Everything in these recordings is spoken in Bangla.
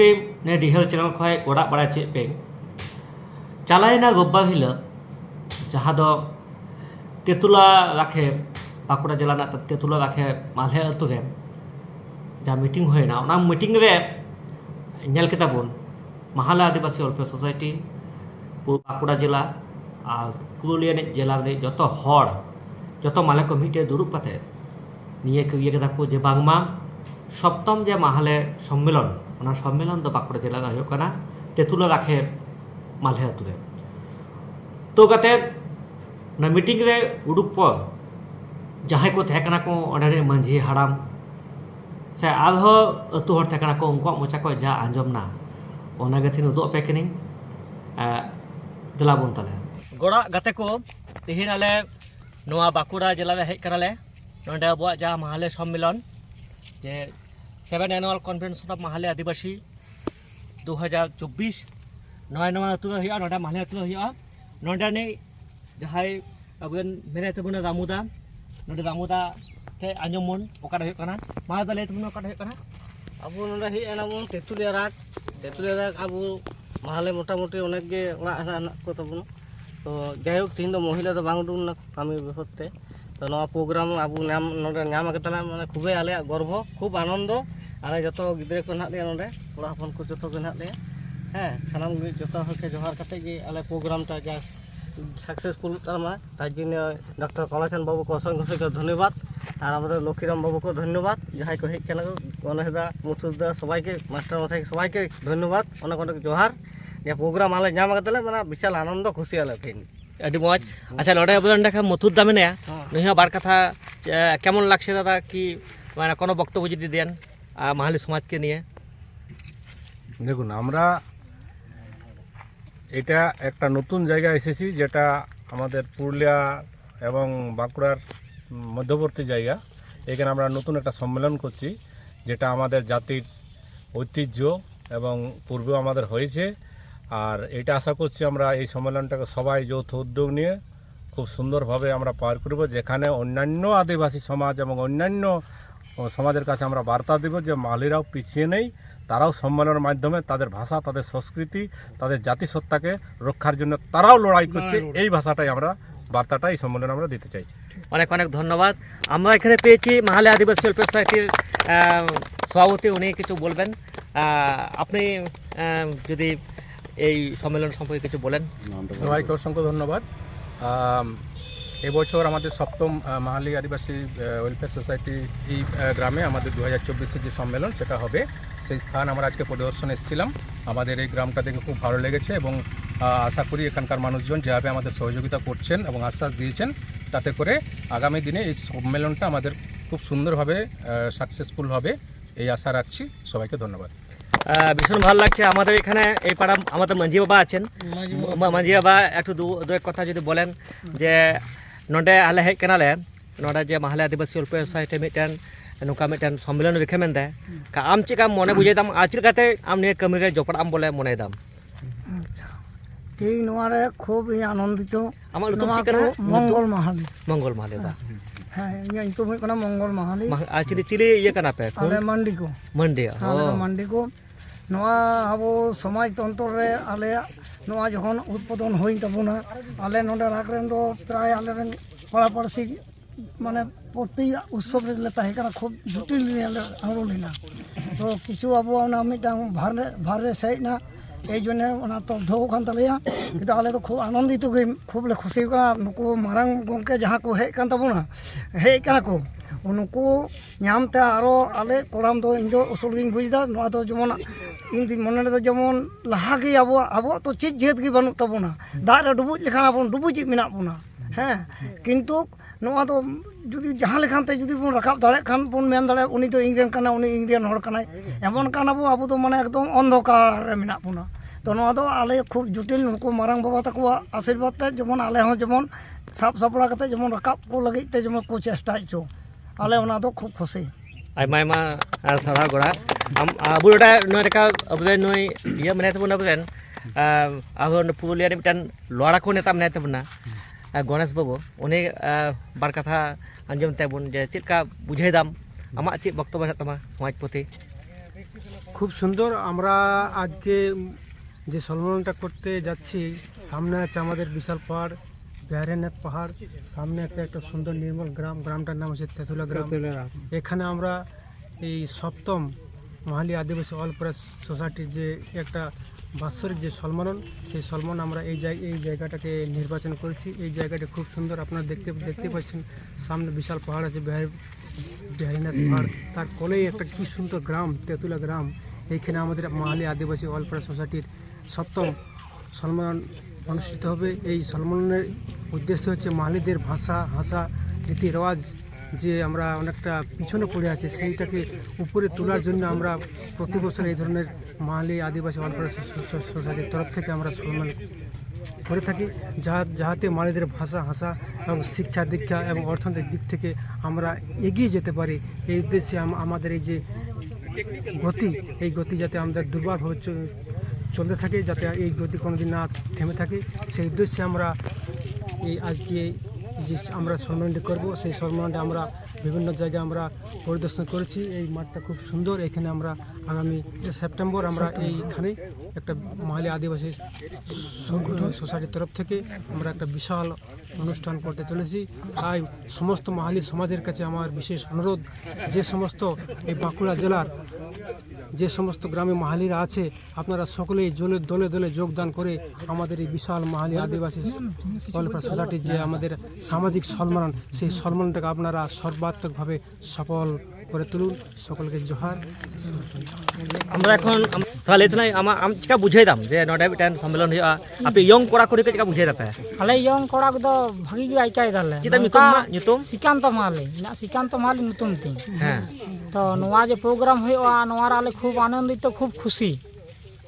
ᱥᱩᱠᱫᱮᱵ ᱰᱤᱦᱟᱹᱣ ᱪᱮᱱᱮᱞ ᱠᱷᱚᱡ ᱚᱲᱟᱜ ᱵᱟᱲᱟᱭ ᱪᱮᱫ ᱯᱮ ᱪᱟᱞᱟᱭᱮᱱᱟ ᱜᱚᱵᱵᱟ ᱦᱤᱞᱳᱜ ᱡᱟᱦᱟᱸ ᱫᱚ ᱛᱮᱛᱩᱞᱟ ᱨᱟᱠᱷᱮ ᱵᱟᱸᱠᱩᱲᱟ ᱡᱮᱞᱟ ᱨᱮᱱᱟᱜ ᱛᱮᱛᱩᱞᱟ ᱨᱟᱠᱷᱮ ᱢᱟᱞᱦᱮ ᱟᱹᱛᱩ ᱨᱮ ᱡᱟ ᱢᱤᱴᱤᱝ ᱦᱩᱭᱱᱟ ᱚᱱᱟ ᱢᱤᱴᱤᱝ ᱨᱮ ᱧᱮᱞ ᱠᱮᱫᱟ ᱵᱚᱱ ᱢᱟᱦᱟᱞᱟ ᱟᱹᱫᱤᱵᱟᱹᱥᱤ ᱚᱞᱯᱮ ᱥᱳᱥᱟᱭᱴᱤ ᱵᱟᱸᱠᱩᱲᱟ ᱡᱮᱞᱟ ᱟᱨ ᱯᱩᱨᱩᱞᱤᱭᱟᱹᱱᱤᱡ ᱡᱮᱞᱟ ᱨᱮᱱᱤᱡ ᱡᱚᱛᱚ ᱦᱚᱲ ᱡᱚᱛᱚ ᱢᱟᱞᱮ ᱠᱚ যত ᱫᱩᱲᱩᱵ কমিটি ᱱᱤᱭᱟᱹ ᱠᱚ ᱤᱭᱟᱹ ᱠᱮᱫᱟ ᱠᱚ ᱡᱮ ᱵᱟᱝᱢᱟ সপ্তম যে মাহালে সম্মেলন ᱚᱱᱟ ᱥᱚᱢᱢᱮᱞᱚᱱ ᱫᱚ ᱵᱟᱸᱠᱩᱲᱟ ᱡᱮᱞᱟ ᱨᱮ ᱦᱩᱭᱩᱜ ᱠᱟᱱᱟ ᱛᱮᱛᱩᱞᱟ ᱨᱟᱠᱷᱮ ᱢᱟᱞᱦᱮ ᱟᱛᱳ ᱨᱮ ᱛᱚ ᱠᱟᱛᱮ ᱚᱱᱟ ᱢᱤᱴᱤᱝ ᱨᱮ ᱩᱰᱩᱠ ᱯᱚᱨ ᱡᱟᱦᱟᱸᱭ ᱠᱚ ᱛᱟᱦᱮᱸ ᱠᱟᱱᱟ ᱠᱚ ᱚᱸᱰᱮ ᱢᱟᱺᱡᱷᱤ ᱦᱟᱲᱟᱢ ᱥᱮ ᱟᱨᱦᱚᱸ ᱟᱹᱛᱩ ᱦᱚᱲ ᱛᱟᱦᱮᱸ ᱠᱟᱱᱟ ᱠᱚ ᱩᱱᱠᱩᱣᱟᱜ ᱢᱚᱪᱟ ᱠᱷᱚᱱ ᱡᱟ ᱟᱸᱡᱚᱢ ᱱᱟ ᱚᱱᱟ ᱜᱮ ᱛᱤᱱ ᱩᱫᱩᱜ ᱟᱯᱮ ᱠᱟᱹᱱᱟᱹᱧ ᱫᱮᱞᱟᱵᱚᱱ ᱛᱟᱞᱮ ᱜᱚᱲᱟ ᱜᱟᱛᱮ ᱠᱚ ᱛᱮᱦᱮᱧ ᱟᱞᱮ ᱱᱚᱣᱟ ᱵᱟᱸᱠᱩᱲᱟ ᱡᱮᱞᱟ ᱨᱮ ᱦᱮᱡ ᱠᱟᱱᱟᱞᱮ ᱱᱚᱰᱮ ᱟᱵᱚᱣᱟᱜ ᱡᱟᱦᱟᱸ ᱢᱟᱦᱟᱞᱮ ᱥᱚᱢᱢᱮᱞᱚᱱ ᱡᱮ seven annual convention of Mahali আদিবাসী দু ᱦᱟᱡᱟᱨ ᱪᱚᱵᱵᱤᱥ ᱱᱚᱣᱟ ᱱᱚᱣᱟ ᱟᱹᱛᱩ ᱫᱚ ᱦᱩᱭᱩᱜᱼᱟ ᱱᱚᱰᱮ ᱢᱟᱦᱞᱮ ᱟᱹᱛᱩ ᱫᱚ ᱦᱩᱭᱩᱜᱼᱟ ᱱᱚᱰᱮᱱᱤᱡ ᱡᱟᱦᱟᱸᱭ ᱟᱵᱚᱨᱮᱱ ᱢᱮᱱᱟᱭ ᱛᱟᱵᱚᱱᱟ ᱨᱟᱢᱩᱫᱟ ᱱᱚᱰᱮ ᱨᱟᱢᱩᱫᱟ ᱴᱷᱮᱡ ᱟᱸᱡᱚᱢ ᱵᱚᱱ ᱚᱠᱟᱴᱟᱜ ᱦᱩᱭᱩᱜ ᱠᱟᱱᱟ ᱢᱟᱦᱟ ᱫᱚ ᱞᱟᱹᱭ ᱛᱟᱵᱚᱱᱟ ᱚᱠᱟᱴᱟᱜ ᱦᱩᱭᱩᱜ ᱠᱟᱱᱟ ᱟᱵᱚ ᱱᱚᱰᱮ ᱦᱮᱡ ᱮᱱᱟᱵᱚᱱ ᱛᱮᱛᱩᱞᱤᱭᱟ ᱨᱟᱜᱽ ᱛᱮᱛᱩᱞᱤᱭᱟ ᱨᱟᱜᱽ ᱟᱵᱚ ᱢᱟᱦᱞᱮ ᱢᱚᱴᱟᱢᱩটি অনেক ᱜᱮ ᱚᱲᱟᱜ ᱦᱮᱱᱟᱜ ᱠᱚ ᱛᱟᱵᱚᱱᱟ ᱛᱚ ᱡᱟᱭᱦᱳᱠ ᱛᱮᱦᱮᱧ ᱫᱚ ᱢᱚᱦᱤᱞᱟ ᱫᱚ ᱵᱟᱝ ᱩᱰᱩᱠ ᱞᱮᱱᱟ ᱠᱟᱹᱢᱤ ᱵᱮᱯᱚᱛ ᱛᱮ ᱛᱚ ᱱᱚᱣᱟ ᱯᱨᱳᱜᱨᱟᱢ ᱟᱵᱚ ᱧᱟᱢ ᱱᱚᱰᱮ ᱧᱟᱢ ᱠᱟᱛᱟᱞᱮ ᱢᱟᱱᱮ ᱠᱷᱩᱵᱮ ᱟᱞᱮᱭᱟᱜ ᱜᱚᱨᱵᱚ ᱠᱷᱩᱵ ᱟᱱᱚᱱᱫᱚ ᱟᱞᱮ ᱡᱚᱛᱚ ᱜᱤᱫᱽᱨᱟᱹ ᱠᱚ ᱦᱮᱱᱟᱜ ᱞᱮᱭᱟ ᱱᱚᱰᱮ ᱠᱚᱲᱟ ᱦᱚᱯᱚᱱ ᱠᱚ ᱡᱚᱛᱚ ᱜᱮ ᱦᱮᱱᱟᱜ ᱞᱮᱭᱟ ᱦᱮᱸ ᱥᱟᱱᱟᱢ ᱜᱮ ᱡᱚᱛᱚ ᱦᱚᱲ ᱡᱚᱦᱟᱨ ᱠᱟᱛᱮᱫ ᱜᱮ ᱟᱞᱮ ᱯᱨᱳᱜᱨᱟᱢᱴᱟ ᱡᱟ সাকসেসফুল তারা তার জন্য ডক্টর কলাচান বাবুকে অসংখ্য অসংখ্য ধন্যবাদ আর আমাদের লক্ষ্মীরাম বাবুকে ধন্যবাদ যাহাই কে হেজ কেন গণেশদা মুসুদা সবাইকে মাস্টার মশাই সবাইকে ধন্যবাদ অনেক অনেক জোহার যে প্রোগ্রাম আলে জাম কাতলে মানে বিশাল আনন্দ খুশি আলে ফেন আদি মজ আচ্ছা নড়ে আবেদন দেখা মথুর দামে নেয়া নহিয়া বার কথা কেমন লাগছে দাদা কি মানে কোনো বক্তব্য যদি দেন মাহালি সমাজকে নিয়ে? দেখুন, আমরা এটা একটা নতুন জায়গায় এসেছি, যেটা আমাদের পুরুলিয়া এবং বাঁকুড়ার মধ্যবর্তী জায়গা। এখানে আমরা নতুন একটা সম্মেলন করছি, যেটা আমাদের জাতির ঐতিহ্য এবং পূর্বেও আমাদের হয়েছে। আর এটা আশা করছি আমরা এই সম্মেলনটাকে সবাই যৌথ উদ্যোগ নিয়ে খুব সুন্দরভাবে আমরা পার করব, যেখানে অন্যান্য আদিবাসী সমাজ এবং অন্যান্য সমাজের কাছে আমরা বার্তা দেব যে মালিরাও পিছিয়ে নেই তারাও সম্মেলনের মাধ্যমে তাদের ভাষা তাদের সংস্কৃতি তাদের জাতিসত্তাকে রক্ষার জন্য তারাও লড়াই করছে। এই ভাষাটাই আমরা বার্তাটা এই সম্মেলনে আমরা দিতে চাইছি। অনেক অনেক ধন্যবাদ। আমরা এখানে পেয়েছি মাহালে আদিবাসী শিল্প সোসাইটির সভাপতি উনি কিছু বলবেন। আপনি যদি এই সম্মেলন সম্পর্কে কিছু বলেন। সবাইকে অসংখ্য ধন্যবাদ। এবছর আমাদের সপ্তম মাহালি আদিবাসী ওয়েলফেয়ার সোসাইটি এই গ্রামে আমাদের দু হাজার চব্বিশের যে সম্মেলন সেটা হবে। সেই স্থান আমরা আজকে পরিদর্শন এসেছিলাম। আমাদের এই গ্রামটা দেখে খুব ভালো লেগেছে এবং আশা করি এখানকার মানুষজন যেভাবে আমাদের সহযোগিতা করছেন এবং আশ্বাস দিয়েছেন তাতে করে আগামী দিনে এই সম্মেলনটা আমাদের খুব সুন্দরভাবে সাকসেসফুল হবে এই আশা রাখছি। সবাইকে ধন্যবাদ। ভীষণ ভালো লাগছে। আমাদের এখানে এই পাড়া আমাদের মাঝি বাবা আছেন মা- মাঝি বাবা একটু দু দু এক কথা যদি বলেন যে ᱱᱚᱰᱮ ᱟᱞᱮ ᱦᱮᱡ ᱠᱟᱱᱟᱞᱮ ᱱᱚᱰᱮ ᱡᱮ ᱢᱟᱦᱞᱮ ᱟᱹᱫᱤᱵᱟᱹᱥᱤ ᱚᱞᱯᱚ ᱥᱳᱥᱟᱭᱴᱤ ᱢᱤᱫᱴᱮᱱ ᱱᱚᱝᱠᱟ ᱢᱤᱫᱴᱮᱱ ᱥᱚᱢᱢᱮᱞᱚᱱ ᱨᱮᱠᱷᱮ ᱢᱮᱱᱫᱟ ᱟᱢ ᱪᱮᱫ ᱞᱮᱠᱟᱢ ᱢᱚᱱᱮ ᱵᱩᱡᱷᱟᱹᱣ ᱫᱟᱢ ᱟᱨ ᱪᱮᱫ ᱞᱮᱠᱟᱛᱮ ᱟᱢ ᱱᱤᱭᱟᱹ ᱠᱟᱹᱢᱤ ᱨᱮ ᱡᱚᱯᱲᱟᱜ ᱟᱢ ᱵᱚᱞᱮ ᱢᱚᱱᱮ ᱫᱟᱢ আচ্ছা এই নোয়ারে খুব আনন্দিত আমার লুতুম ঠিক কেন মঙ্গল মাহালি মঙ্গল মাহালি বা হ্যাঁ ইয়া ইতো হই কোনা মঙ্গল মাহালি আর চিলি চিলি ইয়া কানা পে আলে মান্ডি কো মান্ডি হ্যাঁ মান্ডি কো নোয়া আবো সমাজ তন্ত্র রে আলে ᱱᱚᱣᱟ ᱡᱚᱠᱷᱚᱱ উদ্বোধন ᱦᱩᱭ ᱛᱟᱵᱚᱱᱟ ᱟᱞᱮ ᱱᱚᱰᱮ ᱨᱟᱜᱽ ᱨᱮᱱ ᱫᱚ ᱯᱨᱟᱭ ᱟᱞᱮᱨᱮᱱ ᱯᱟᱲᱟ ᱯᱟᱲᱥᱤ মানে প্রতি উৎসব রেগুলো তাহে কানা খুব জটিল নিয়ে আরো লেনা তো কিছু আবো না মিটাং ভারে ভারে সাইড না এই জন্য ওনা তথ্য কান তালেয়া কিন্তু আলে তো খুব আনন্দিত গে খুব লে খুশি কানা নুকু মারাং গঙ্কে যাহা কো হেজ কান তাবোনা হেজ কানা কো ᱩᱱᱠᱩ ᱧᱟᱢᱛᱮ ᱟᱨᱚ ᱟᱞᱮ ᱠᱚᱲᱟᱢ ᱫᱚ ᱤᱧ ᱫᱚ ᱩᱥᱩᱞ ᱜᱤᱧ ᱵᱩᱡᱽᱫᱟ ᱱᱚᱣᱟ ᱫᱚ ᱡᱮᱢᱚᱱ ᱤᱧᱫᱩᱧ ᱢᱚᱱᱮᱭᱮᱫᱟ ᱡᱮᱢᱚᱱ ᱞᱟᱦᱟᱜᱮ ᱟᱵᱚᱣᱟᱜ ᱟᱵᱚᱣᱟᱜ ᱛᱚ ᱪᱮᱫ ᱡᱟᱹᱛ ᱜᱮ ᱵᱟᱹᱱᱩᱜ ᱛᱟᱵᱚᱱᱟ ᱫᱟᱜ ᱨᱮ ᱰᱩᱵᱩᱡ ᱞᱮᱠᱷᱟᱱ ᱟᱵᱚ ᱰᱩᱵᱩᱡᱤᱡ ᱢᱮᱱᱟᱜ ᱵᱚᱱᱟ ᱦᱮᱸ ᱠᱤᱱᱛᱩ ᱱᱚᱣᱟ ᱫᱚ ᱡᱩᱫᱤ ᱡᱟᱦᱟᱸ ᱞᱮᱠᱟᱱᱛᱮ ᱡᱩᱫᱤ ᱵᱚᱱ ᱨᱟᱠᱟᱵ ᱫᱟᱲᱮᱭᱟᱜ ᱠᱷᱟᱱ ᱵᱚᱱ ᱢᱮᱱ ᱫᱟᱲᱮᱭᱟᱜᱼᱟ ᱩᱱᱤ ᱫᱚ ᱤᱧ ᱨᱮᱱ ᱠᱟᱱᱟᱭ ᱩᱱᱤ ᱤᱧ ᱨᱮᱱ ᱦᱚᱲ ᱠᱟᱱᱟᱭ ᱮᱢᱚᱱ ᱠᱟᱱᱟ ᱵᱚ ᱟᱵᱚ ᱫᱚ ᱢᱟᱱᱮ ᱮᱠᱫᱚᱢ ᱚᱱᱫᱷᱚᱠᱟᱨ ᱨᱮ ᱢᱮᱱᱟᱜ ᱵᱚᱱᱟ ᱛᱚ ᱱᱚᱣᱟ ᱫᱚ ᱟᱞᱮ ᱠᱷᱩᱵ ᱡᱚᱴᱤᱞ ᱱᱩᱠᱩ ᱢᱟᱨᱟᱝ ᱵᱟᱵᱟ ᱛᱟᱠᱚᱣᱟᱜ ᱟᱥᱤᱨᱵᱟᱫᱽ ᱛᱮ ᱡᱮᱢᱚᱱ ᱟᱞᱮ ᱦᱚᱸ ᱡᱮᱢᱚᱱ ᱥᱟᱵ ᱥᱟᱯᱲᱟᱣ ᱠᱟᱛᱮ ᱡᱮᱢᱚᱱ ᱨᱟᱠᱟᱵ ᱠᱚ ᱞᱟᱹᱜᱤᱫ ᱛᱮ ᱡᱮᱢᱚᱱ ᱠᱚ ᱪᱮᱥᱴᱟ ᱦᱚᱪᱚ ᱟᱞᱮ ᱚᱱᱟ ᱫᱚ ᱠᱷᱩᱵ ᱠᱷᱩᱥᱤ ᱟᱭᱢᱟ ᱟᱭᱢᱟ ᱥᱟᱨᱦᱟᱣ ᱜᱚᱲᱟ ᱟᱵᱚ ᱱᱚᱰᱮ ᱱᱚᱭ ᱞᱮᱠᱟ ᱟᱵᱚ ᱨᱮᱱ ᱱᱩᱭ ᱤᱭᱟᱹ ᱢᱮᱱᱟᱭ ᱛᱟᱵᱚᱱᱟ ᱟᱵᱚᱨᱮᱱ ᱟᱵᱚ ᱯᱩᱨᱩᱞᱤᱭᱟᱹ ᱨᱮ ᱢᱤᱫᱴᱟᱱ ᱞᱚᱲᱟ ᱠᱚ ᱱᱮᱛᱟ ᱢᱮᱱᱟᱭ ᱛᱟᱵᱚᱱᱟ গণেশ বাবু উনি বার কথা আঞ্জম তাইবুন যে ᱪᱮᱫ ᱞᱮᱠᱟ ᱵᱩᱡᱷᱟᱹᱣ ᱫᱟᱢ ᱟᱢᱟᱜ ᱪᱮᱫ বক্তব্য ᱦᱮᱱᱟᱜ ᱛᱟᱢᱟ ᱥᱚᱢᱟᱡᱽ ᱯᱨᱚᱛᱤ খুব সুন্দর আমরা আজকে যে সম্মেলনটা করতে যাচ্ছি সামনে আছে আমাদের বিশাল পাহাড় বিহারীনাথ পাহাড় সামনে আছে একটা সুন্দর নির্মল গ্রাম গ্রামটার নাম হচ্ছে তেঁতুলা গ্রাম এখানে আমরা এই সপ্তম মহালি আদিবাসী অল প্রেস সোসাইটির যে একটা বাৎসরিক যে সম্মানন সেই সম্মান আমরা এই এই জায়গাটাকে নির্বাচন করেছি। এই জায়গাটা খুব সুন্দর আপনারা দেখতে দেখতে পাচ্ছেন। সামনে বিশাল পাহাড় আছে বিহার বিহারীনাথ পাহাড়। তার কোলেই একটা কি সুন্দর গ্রাম, তেঁতুলা গ্রাম। এইখানে আমাদের মাহালি আদিবাসী ওয়েলফেয়ার সোসাইটির সপ্তম সম্মেলন অনুষ্ঠিত হবে। এই সম্মেলনের উদ্দেশ্য হচ্ছে মাহালিদের ভাষা ভাষা রীতি রেওয়াজ যে আমরা অনেকটা পিছনে পড়ে আছে, সেইটাকে উপরে তোলার জন্য আমরা প্রতি বছর এই ধরনের মাহালি আদিবাসী ওয়েলফেয়ার সোসাইটির তরফ থেকে আমরা সম্মান করে থাকি যাহা যাহাতে মালিদের ভাষা ভাষা এবং শিক্ষা দীক্ষা এবং অর্থনৈতিক দিক থেকে আমরা এগিয়ে যেতে পারি। এই উদ্দেশ্যে আমাদের এই যে গতি, এই গতি যাতে আমাদের দুর্বলভাবে চলতে থাকে, যাতে এই গতি কোনোদিন না থেমে থাকে, সেই উদ্দেশ্যে আমরা এই আজকে যে আমরা সম্মানটি করব, সেই সম্মানটা আমরা বিভিন্ন জায়গায় আমরা পরিদর্শন করেছি। এই মাঠটা খুব সুন্দর। এখানে আমরা আগামী সেপ্টেম্বর আমরা এইখানে একটা মহালি আদিবাসী সোসাইটির তরফ থেকে আমরা একটা বিশাল অনুষ্ঠান করতে চলেছি। তাই সমস্ত মাহালি সমাজের কাছে আমার বিশেষ অনুরোধ, যে সমস্ত এই বাঁকুড়া জেলার যে সমস্ত গ্রামে মাহালিরা আছে, আপনারা সকলেই জলে দলে দলে যোগদান করে আমাদের এই বিশাল মাহালি আদিবাসী ওয়েলফেয়ার সোসাইটির যে আমাদের সামাজিক সম্মান, সেই সম্মানটাকে আপনারা সর্বাত্মকভাবে সফল করে তুলুন সকলকে জোহার আমরা এখন তাহলে ইতনা আমা আম চিকা বুঝাই দাম যে নডা মিটান সম্মেলন হইয়া আপে ইয়ং কোড়া কোড়ি কে চিকা বুঝাই দাতা আলে ইয়ং কোড়া কদো ভাগি গে আইকাই দালে চিতা নিতুম মা নিতুম শ্রীকান্ত মালে না শ্রীকান্ত মালে নিতুম তি হ্যাঁ তো নোয়া যে প্রোগ্রাম হইয়া নোয়ার আলে খুব আনন্দিত খুব খুশি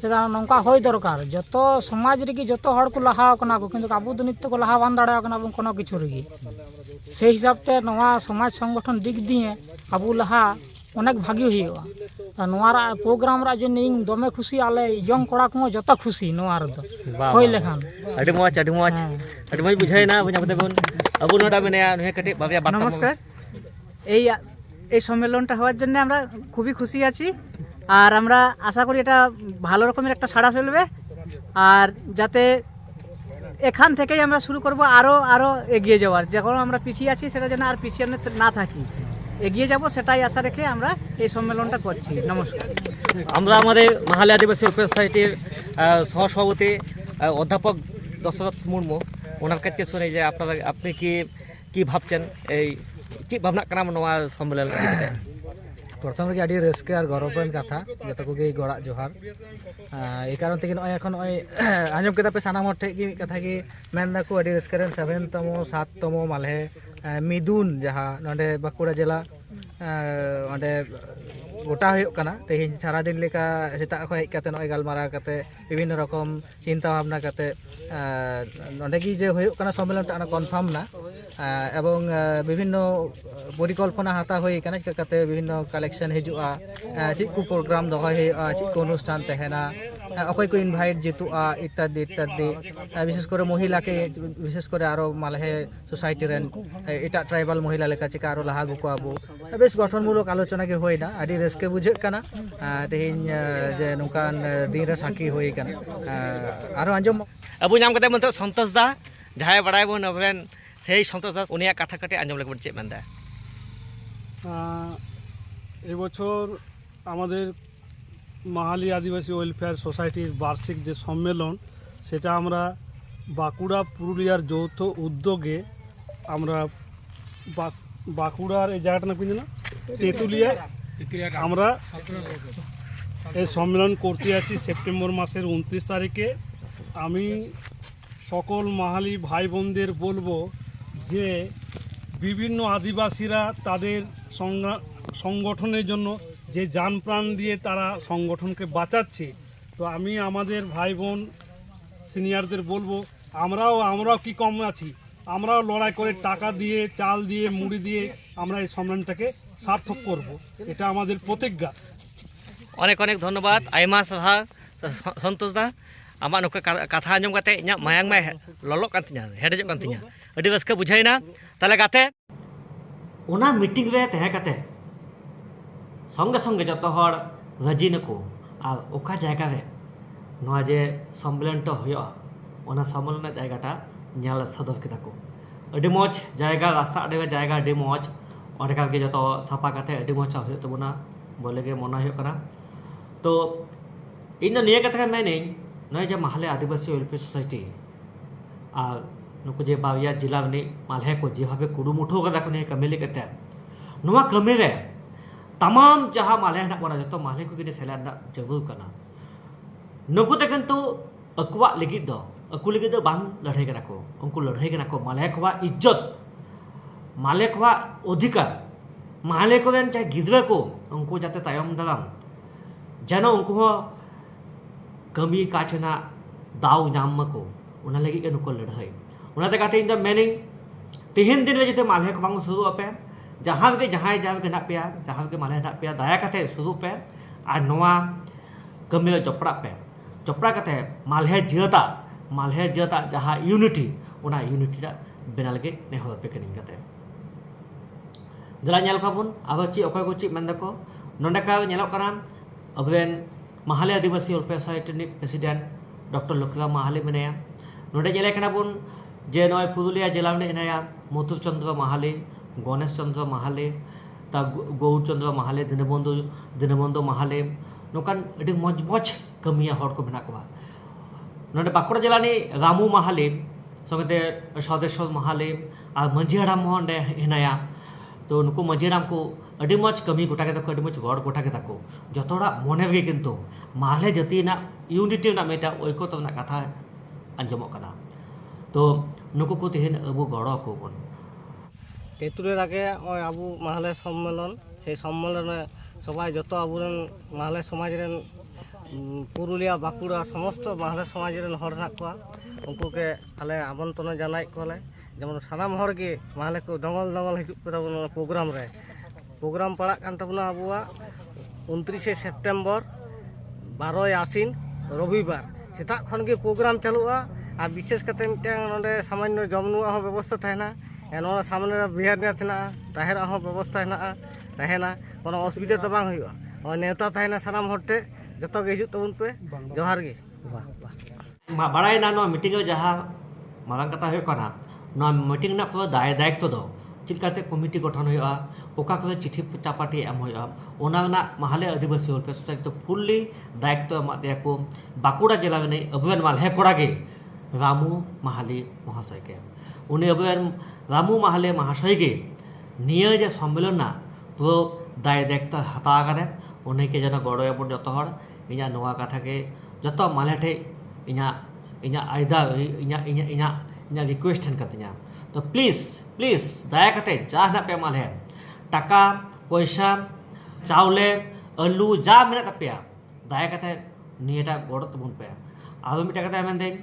ᱪᱮᱫᱟ ᱱᱚᱝᱠᱟ ᱦᱚᱭ ᱫᱚᱨᱠᱟᱨ ᱡᱚᱛᱚ ᱥᱚᱢᱟᱡᱽ ᱨᱮᱜᱮ ᱡᱚᱛᱚ ᱦᱚᱲ ᱠᱚ ᱞᱟᱦᱟ ᱟᱠᱟᱱᱟ ᱠᱚ ᱠᱤᱱᱛᱩ ᱟᱵᱚ ᱫᱚ ᱱᱤᱛ ᱛᱮᱠᱚ ᱞᱟᱦᱟ ᱵᱟᱝ ᱫᱟᱲᱮᱭᱟᱜ ᱠᱟᱱᱟ ᱵᱚᱱ ᱠᱳᱱᱳ ᱠᱤᱪᱷᱩ ᱨᱮᱜᱮ সেই হিসাবতে নয়া সমাজ সংগঠন দিক দিয়ে আবু লাহা অনেক ভাগি হইয়া প্রোগ্রাম দমে খুশি আলে ইয়ং কড়া কো যত খুশি হ্যাঁ। নমস্কার। এই এই সম্মেলনটা হওয়ার জন্য আমরা খুবই খুশি আছি। আর আমরা আশা করি এটা ভালো রকমের একটা সাড়া ফেলবে। আর যাতে এখান থেকেই আমরা শুরু করব আরও আরও এগিয়ে যাওয়ার। যখন আমরা পিছিয়ে আছি, সেটা যেন আর পিছিয়ে না থাকি। এগিয়ে যাব, সেটাই আশা রেখে আমরা এই সম্মেলনটা করছি। নমস্কার। আমরা আমাদের মাহালি আদিবাসী ওয়েলফেয়ার সোসাইটির সহসভাপতি অধ্যাপক দশরথ মুর্মু, ওনার কাছ শুনে যে আপনারা, আপনি কি কি ভাবছেন? এই, কি ভাবনা কানা সম্মেলন? প্রথম রেগে আডি রেস্কে আর গরবের কথা যতকু গে গড়া জোহার। এই কারণ থেকে নয়, এখন ওই আঁজম কেতাপে সানাম ঠেকি কথা কি মেনদাকু আডি রেস্কে রেন সেভেনতম, সাততম মালহে মিদুন যাহা নডে বাঁকুড়া জেলা অডে গোটা হয়ে কানা। তেহিন সারা দিন লেখা সেটা এখন হেজ কাতে নয়, গালমারা কাতে বিভিন্ন রকম চিন্তা ভাবনা কাতে নডে কি যে হয়ে কানা সম্মেলনটা কনফার্ম না। এবং বিভিন্ন ᱯᱚᱨᱤᱠᱚᱞᱯᱚᱱᱟ ᱦᱟᱛᱟᱣ ᱦᱩᱭ ᱠᱟᱱᱟ ᱪᱤᱠᱟ ᱠᱟᱛᱮ ᱵᱤᱵᱷᱤᱱᱱᱚ ᱠᱟᱞᱮᱠᱥᱚᱱ ᱦᱤᱡᱩᱜᱼᱟ ᱪᱮᱫ ᱠᱚ ᱯᱨᱳᱜᱨᱟᱢ ᱫᱚᱦᱚᱭ ᱦᱩᱭᱩᱜᱼᱟ ᱪᱮᱫ ᱠᱚ ᱚᱱᱩᱥᱴᱷᱟᱱ ᱛᱟᱦᱮᱱᱟ ᱚᱠᱚᱭ ᱠᱚ ᱤᱱᱵᱷᱟᱭᱤᱴ ᱡᱩᱛᱩᱜᱼᱟ ইত্যাদি ইত্যাদি। বিশেষ করে মহিলাকে, বিশেষ করে আরও মালহে সোসাইটি রেন এটাক ট্রাইবাল মহিলা লেখা চিকা আরও লাহা গুকো আবো। বেশ গঠনমূলক আলোচনা গে হই না, আদি রেসকে বুঝে কানা তেহিন যে নুকান দিন রে সাকি হই কানা। আরও আঞ্জম। আবু নাম কথা মন্ত সন্তোষ দা যাহাই বাড়াই বোন সেই সন্তোষ দাস উনিয়া কথা কাটে আঞ্জম লাগবে চেয়ে মেন্দা। এবছর আমাদের মাহালি আদিবাসী ওয়েলফেয়ার সোসাইটির বার্ষিক যে সম্মেলন, সেটা আমরা বাঁকুড়া পুরুলিয়ার যৌথ উদ্যোগে আমরা বাঁক- বাঁকুড়ার, এই জায়গাটা না কিন্তু না তেঁতুলিয়া আমরা এই সম্মেলন করতে যাচ্ছি সেপ্টেম্বর মাসের উনত্রিশ তারিখে। আমি সকল মাহালি ভাই বোনদের বলব যে, বিভিন্ন আদিবাসীরা তাদের সংগঠনের জন্য যে যান প্রাণ দিয়ে তারা সংগঠনকে বাঁচাচ্ছে, তো আমি আমাদের ভাই বোন সিনিয়রদের বলব, আমরাও আমরাও কি কম আছি? আমরাও লড়াই করে টাকা দিয়ে, চাল দিয়ে, মুড়ি দিয়ে আমরা এই সম্মানটাকে সার্থক করব। এটা আমাদের প্রতিজ্ঞা। অনেক অনেক ধন্যবাদ। আইমা সাহা, সন্তোষ দা, আমার নুক কথা আজম কাতে মায়াং মায় ললক কান তিনা হেডেজক কান তিনা আদি রাস্কা বুঝাইনা তাহলে গাতে ᱚᱱᱟ ᱢᱤᱴᱤᱝ ᱨᱮ ᱛᱟᱦᱮᱸ ᱠᱟᱛᱮ ᱥᱚᱸᱜᱮ ᱥᱚᱸᱜᱮ ᱡᱚᱛᱚ ᱦᱚᱲ ᱨᱟᱹᱡᱤ ᱱᱟᱠᱚ ᱟᱨ ᱚᱠᱟ ᱡᱟᱭᱜᱟ ᱨᱮ ᱱᱚᱣᱟ ᱡᱮ ᱥᱚᱢᱢᱮᱞᱚᱱ ᱴᱟ ᱦᱩᱭᱩᱜᱼᱟ ᱚᱱᱟ ᱥᱚᱢᱢᱮᱞᱚᱱ ᱨᱮᱱᱟᱜ ᱡᱟᱭᱜᱟᱴᱟ ᱧᱮᱞ ᱥᱚᱫᱚᱨ ᱠᱮᱫᱟ ᱠᱚ ᱟᱹᱰᱤ ᱢᱚᱡᱽ ᱡᱟᱭᱜᱟ ᱨᱟᱥᱛᱟ ᱟᱲᱮ ᱡᱟᱭᱜᱟ ᱟᱹᱰᱤ ᱢᱚᱡᱽ ᱚᱸᱰᱮᱠᱟ ᱜᱮ ᱡᱚᱛᱚ ᱥᱟᱯᱷᱟ ᱠᱟᱛᱮ ᱟᱹᱰᱤ ᱢᱚᱡᱽ ᱦᱩᱭᱩᱜ ᱛᱟᱵᱚᱱᱟ ᱵᱚᱞᱮ ᱜᱮ ᱢᱚᱱᱮ ᱦᱩᱭᱩᱜ ᱠᱟᱱᱟ ᱛᱚ ᱤᱧ ᱫᱚ ᱱᱤᱭᱟᱹ ᱠᱟᱛᱷᱟ ᱢᱮᱱᱟᱹᱧ ᱱᱚᱜᱼᱚᱭ ᱡᱮ ᱢᱟᱦᱞᱮ ᱟᱹᱫᱤᱵᱟᱹᱥᱤ ᱳᱭᱮᱞᱯᱷᱮᱭᱟᱨ ᱥᱳᱥᱟᱭᱴᱤ ᱟᱨ ᱱᱩᱠᱩ बाविया जिला ᱡᱮᱞᱟ ᱨᱤᱱᱤᱡ ᱢᱟᱞᱦᱮ ᱠᱚ ᱡᱮᱵᱷᱟᱵᱮ ᱠᱩᱨᱩᱢᱩᱴᱷᱩ ᱟᱠᱟᱫᱟ ᱠᱚ ᱱᱤᱭᱟᱹ तमाम जहाँ माले हैं बना जो माले को सेलेन ज़रूर करना नुकू किन्तु अकुआ लगिद अकु लगिद लड़ाई करना को उनको लड़ाई करना को माले को इज़्ज़त माले को अधिकार माले को चाहे गिद्रा को उनको जाते तायम दाम जान उनको कमी काचना दाव नाम को उना लगी नुको लड़ाई उन्होंने कहा इन द तेहन दिन में जिते माले को सुरू पे। जहाँ भी, जहाँ जहाँ हे पे जहाँ भी माले हे पे दाया कत सुरू पे। और कमी जपड़ा पे। जपड़ा कत माले जीता माले जीता जहाँ यूनिटी यूनिटी बना लगे नेहर पे कहीं जला नाबन अब चीज़ अखय को चीजको अब महाली आदिवासी welfare society president, doctor Laxmiram Mahali मेया नाबन যে নয় পুরুলিয়া জেলার এনারা মথুরচন্দ্র মাহালে গণেশচন্দ্র মাহালে তা গৌরচন্দ্র মাহালে দীনবন্ধু দীনবন্ধু মাহালে ᱱᱚᱝᱠᱟᱱ ᱟᱹᱰᱤ ᱢᱚᱡᱽ ᱢᱚᱡᱽ ᱠᱟᱹᱢᱤᱭᱟ ᱦᱚᱲ ᱠᱚ ᱢᱮᱱᱟᱜ ᱠᱚᱣᱟ ᱱᱚᱰᱮ ᱵᱟᱸᱠᱩᱲᱟ ᱡᱮᱞᱟ ᱨᱤᱱᱤᱡ ᱨᱟᱢᱩ ᱢᱟᱦᱟᱞᱮ ᱥᱚᱸᱜᱮᱛᱮ ᱥᱚᱫᱮᱥᱥᱚᱨ ᱢᱟᱦᱟᱞᱮ ᱟᱨ ᱢᱟᱺᱡᱷᱤ ᱦᱟᱲᱟᱢ ᱦᱚᱸ ᱚᱸᱰᱮ ᱦᱮᱱᱟᱭᱟ ᱛᱚ ᱱᱩᱠᱩ ᱢᱟᱺᱡᱷᱤ ᱦᱟᱲᱟᱢ ᱠᱚ ᱟᱹᱰᱤ ᱢᱚᱡᱽ ᱠᱟᱹᱢᱤ ᱜᱚᱴᱟ ᱠᱮᱫᱟ ᱠᱚ ᱟᱹᱰᱤ ᱢᱚᱡᱽ ᱨᱚᱲ ᱜᱚᱴᱟ ᱠᱮᱫᱟ ᱠᱚ ᱡᱚᱛᱚ ᱦᱚᱲᱟᱜ ᱢᱚᱱᱮ ᱨᱮᱜᱮ ᱠᱤᱱᱛᱩ ᱢᱟᱦᱟᱞᱮ ᱡᱟᱹᱛᱤ ᱨᱮᱱᱟᱜ ᱤᱭᱩᱱᱤᱴᱤ ᱨᱮᱱᱟᱜ ᱢᱤᱫᱴᱟᱝ ঐᱠᱚᱛ ᱨᱮᱱᱟᱜ ᱠᱟᱛᱷᱟ ᱟᱸᱡᱚᱢᱚᱜ ᱠᱟᱱᱟ ᱛᱚ ᱱᱩᱠᱩ ᱠᱚ ᱛᱮᱦᱮᱧ ᱟᱵᱚ ᱜᱚᱲᱚ ᱟᱠᱚᱵᱚᱱ তেঁতুলের আগে ওই আবু মাহালের সম্মেলন, সেই সম্মেলনে সবাই যত আবুরেন মাহালে সমাজের পুরুলিয়া, বাঁকুড়া, সমস্ত মাহালে সমাজের হর হ্যাঁ কোয়া উনকুকে আলে আমন্ত্রণ জানাই কোলে, যেমন সানাম হরগে মাহালে কো দঙ্গল দঙ্গল হিজুক তাবন প্রোগ্রাম রে। প্রোগ্রাম পড়া কান তাবনা আবুয়া 29 সেপ্টেম্বর 12 আশ্বিন, রবিবার। সেটা খনগে প্রোগ্রাম চালুয়া ᱟᱨ ᱵᱤᱥᱮᱥ ᱠᱟᱛᱮ ᱢᱤᱫᱴᱟᱝ ᱱᱚᱰᱮ ᱥᱟᱢᱟᱱᱱᱚ ᱡᱚᱢ ᱧᱩᱣᱟᱜ ᱦᱚᱸ ᱵᱮᱵᱚᱥᱛᱷᱟ ᱛᱟᱦᱮᱱᱟ ᱱᱚᱣᱟ ᱥᱟᱢᱱᱮ ᱨᱮ ᱵᱤᱦᱟᱨ ᱨᱮᱱᱟᱜ ᱛᱟᱦᱮᱱᱟ ᱛᱟᱦᱮᱸ ᱨᱮᱱᱟᱜ ᱦᱚᱸ ᱵᱮᱵᱚᱥᱛᱷᱟ ᱦᱮᱱᱟᱜᱼᱟ ᱛᱟᱦᱮᱱᱟ ᱠᱳᱱᱳ ᱚᱥᱩᱵᱤᱫᱟ ᱫᱚ ᱵᱟᱝ ᱦᱩᱭᱩᱜᱼᱟ ᱱᱚᱜᱼᱚᱭ ᱱᱮᱣᱛᱟ ᱛᱟᱦᱮᱱᱟ ᱥᱟᱱᱟᱢ ᱦᱚᱲ ᱴᱷᱮᱡ ᱡᱚᱛᱚ ᱜᱮ ᱦᱤᱡᱩᱜ ᱛᱟᱵᱚᱱ ᱯᱮ ᱡᱚᱦᱟᱨ ᱜᱮ ᱵᱟᱲᱟᱭᱱᱟ ᱱᱚᱣᱟ ᱢᱤᱴᱤᱝ ᱨᱮ ᱡᱟᱦᱟᱸ ᱢᱟᱨᱟᱝ ᱠᱟᱛᱷᱟ ᱦᱩᱭᱩᱜ ᱠᱟᱱᱟ ᱱᱚᱣᱟ ᱢᱤᱴᱤᱝ ᱨᱮᱱᱟᱜ ᱯᱩᱨᱟᱹ ᱫᱟᱭ ᱫᱟᱭᱤᱛᱛᱚ ᱫᱚ ᱪᱮᱫ ᱞᱮᱠᱟᱛᱮ ᱠᱚᱢᱤᱴᱤ ᱜᱚᱴᱷᱚᱱ ᱦᱩᱭᱩᱜᱼᱟ ᱚᱠᱟ ᱠᱚᱫᱚ ᱪᱤᱴᱷᱤ ᱪᱟᱯᱟᱴᱤ ᱮᱢ ᱦᱩᱭᱩᱜᱼᱟ ᱚᱱᱟ ᱨᱮᱱᱟᱜ ᱢᱟᱦᱟᱞᱮ ᱟᱹᱫᱤᱵᱟᱹᱥᱤ ᱦᱚᱲ ᱯᱮ ᱥᱳᱥᱟᱭᱴᱤ ᱫᱚ ᱯᱷᱩᱞᱞᱤ ᱫᱟᱭᱤᱛᱛᱚ ᱮᱢᱟᱫ ᱞᱮᱭᱟ ᱠᱚ ᱵᱟᱸᱠᱩᱲᱟ ᱡᱮᱞᱟ ᱨᱤᱱᱤᱡ ᱟᱵᱚᱨᱮᱱ ᱢᱟᱞᱦᱮ ᱠᱚᱲᱟ ᱜᱮ রামু মাহালি মহাশয়কে। উনি এবার রামু মাহালি মহাশয়কে নিয়ে যে সম্মেলন না, পুরো দায় দেখতে হাতা আকারে উনিকে যেন গড়েবন যত হর ইনা নোয়া কথাকে যত মালেঠে ইনা ইনা আয়দা ইনা রিকোয়েস্ট হেন কাতিনা তো প্লিজ প্লিজ দয়া কাটে, যা না পে মালে টাকা, পয়সা, চাউলে, আলু, যা মেয়ে তাপেয়া দয়া কাটে নিয়েটা গড় তবুন পে আরও মিটা কথা এমন দেয়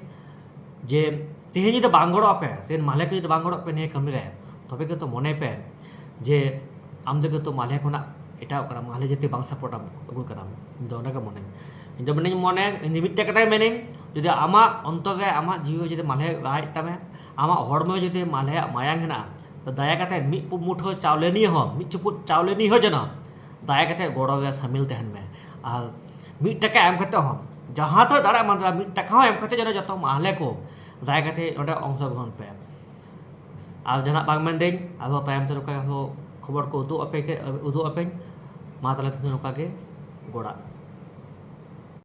ᱡᱮ ᱛᱮᱦᱮᱧ ᱡᱩᱫᱤ ᱵᱟᱝ ᱜᱚᱲᱚ ᱟᱯᱮ ᱛᱮᱦᱮᱧ ᱢᱟᱞᱦᱮ ᱠᱚ ᱡᱩᱫᱤ ᱵᱟᱝ ᱜᱚᱲᱚ ᱟᱯᱮ ᱱᱤᱭᱟᱹ ᱠᱟᱹᱢᱤᱨᱮ ᱛᱚᱵᱮ ᱜᱮᱛᱚ ᱢᱚᱱᱮ ᱯᱮ ᱡᱮ ᱟᱢ ᱫᱚ ᱜᱮᱛᱚ ᱢᱟᱞᱦᱮ ᱠᱷᱚᱱᱟᱜ ᱮᱴᱟᱜ ᱠᱟᱱᱟᱢ ᱢᱟᱞᱦᱮ ᱡᱟᱛᱮ ᱵᱟᱝ ᱥᱟᱯᱳᱨᱴ ᱟᱢ ᱟᱹᱜᱩ ᱠᱟᱱᱟᱢ ᱤᱧ ᱫᱚ ᱚᱱᱟᱜᱮ ᱢᱚᱱᱮᱧ ᱤᱧ ᱫᱚ ᱢᱮᱱᱟᱹᱧ ᱢᱚᱱᱮ ᱤᱧ ᱫᱚ ᱢᱤᱫᱴᱮᱡ ᱠᱟᱛᱷᱟᱧ ᱢᱮᱱᱟᱹᱧ ᱡᱩᱫᱤ ᱟᱢᱟᱜ ᱚᱱᱛᱚᱨ ᱨᱮ ᱟᱢᱟᱜ ᱡᱤᱣᱤ ᱡᱩᱫᱤ ᱢᱟᱞᱦᱮ ᱨᱟᱜ ᱛᱟᱢᱮ ᱟᱢᱟᱜ ᱦᱚᱲᱢᱚ ᱡᱩᱫᱤ ᱢᱟᱞᱦᱮᱭᱟᱜ ᱢᱟᱭᱟᱝ ᱦᱮᱱᱟᱜᱼᱟ ᱛᱚ ᱫᱟᱭᱟ ᱠᱟᱛᱮ ᱢᱤᱫ ᱢᱩᱴᱷᱟᱹ ᱪᱟᱣᱞᱮ ᱱᱤᱭᱮ ᱦᱚᱸ ᱢᱤᱫ ᱪᱩᱯᱩᱫ ᱪᱟᱣᱞᱮ ᱱᱤᱭᱮ ᱦᱚᱸ ᱡᱮᱱᱚ ᱫᱟᱭᱟ ᱠᱟᱛᱮ ᱜᱚᱲᱚ ᱨᱮ ᱥᱟᱹᱢᱤᱞ ᱛᱟᱦᱮᱱ ᱢᱮ ᱟᱨ ᱢᱤᱫ ᱴᱟᱠᱟ ᱮᱢ ᱠᱟᱛᱮ ᱦᱚᱸ जहाँ थे दाड़ा मंदिर मिट्ट एम खे जो जो महले को दाये अंश ग्रहण पे और जहाँ बामेंदे अब तम तेरह खबर को उदू उदू आपे मा तला नौका गोड़ा।